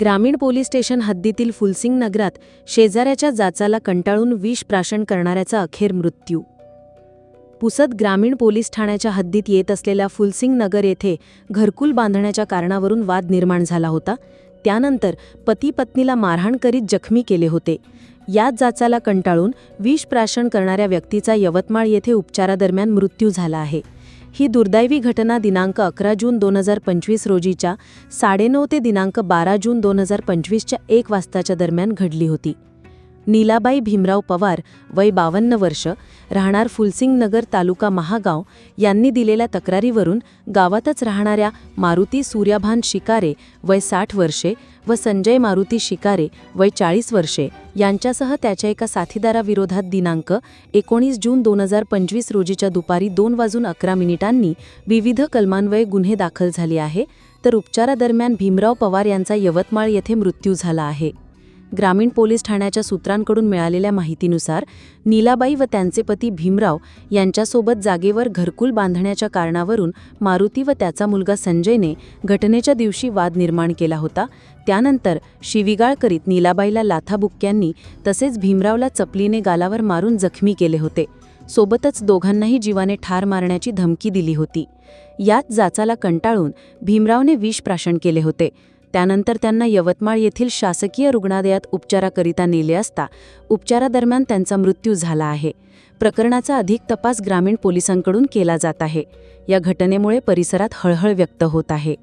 ग्रामीण police station हद्दीतील फुलसिंग नगरात शेजाऱ्याच्या जाचाला कंटाळून विष प्राशन करणाऱ्याचा अखेर मृत्यू. पुसद ग्रामीण पोलीस ठाण्याच्या हद्दीत येत असलेल्या फुलसिंग नगर येथे घरकुल बांधण्याच्या कारणावरून वाद निर्माण झाला होता. त्यानंतर पती पत्नीला मारहाण करीत जखमी केले होते. याच जाचाला कंटाळून विष प्राशन करणाऱ्या व्यक्तीचा यवतमाळ येथे उपचारादरम्यान मृत्यू झाला आहे. ही दुर्दैवी घटना दिनांक अकरा जून दोन हजार पंचवीस रोजीच्या साडेनऊ ते दिनांक बारा जून दोन हजार पंचवीसच्या एक वाजताच्या दरम्यान घडली होती. नीलाबाई भीमराव पवार वय बावन्न वर्ष राहणार फुलसिंगनगर तालुका महागाव यांनी दिलेल्या तक्रारीवरून गावातच राहणाऱ्या मारुती सूर्याभान शिकारे वय साठ वर्षे व संजय मारुती शिकारे वय चाळीस वर्षे यांच्यासह त्याच्या एका साथीदाराविरोधात दिनांक एकोणीस जून दोन हजार पंचवीस रोजीच्या दुपारी दोन वाजून अकरा मिनिटांनी विविध कलमान्वये गुन्हे दाखल झाले आहे तर उपचारादरम्यान भीमराव पवार यांचा यवतमाळ येथे मृत्यू झाला आहे. ग्रामीण पोलीस ठाण्याच्या सूत्रांकडून मिळालेल्या माहितीनुसार नीलाबाई व त्यांचे पती भीमराव यांच्यासोबत जागेवर घरकुल बांधण्याच्या कारणावरून मारुती व त्याचा मुलगा संजयने घटनेच्या दिवशी वाद निर्माण केला होता. त्यानंतर शिविगाळ करीत नीलाबाईला लाथाबुक्क्यांनी तसेच भीमरावला चपलीने गालावर मारून जखमी केले होते. सोबतच दोघांनाही जीवाने ठार मारण्याची धमकी दिली होती. याच जाचाला कंटाळून भीमरावने विष प्राशन केले होते. त्यानंतर त्यांना यवतमाळ येथील शासकीय रुग्णालयात उपचाराकरिता नेले असता उपचारादरम्यान त्यांचा मृत्यू झाला आहे. प्रकरणाचा अधिक तपास ग्रामीण पोलिसांकडून केला जात आहे. या घटनेमुळे परिसरात हळहळ व्यक्त होत आहे.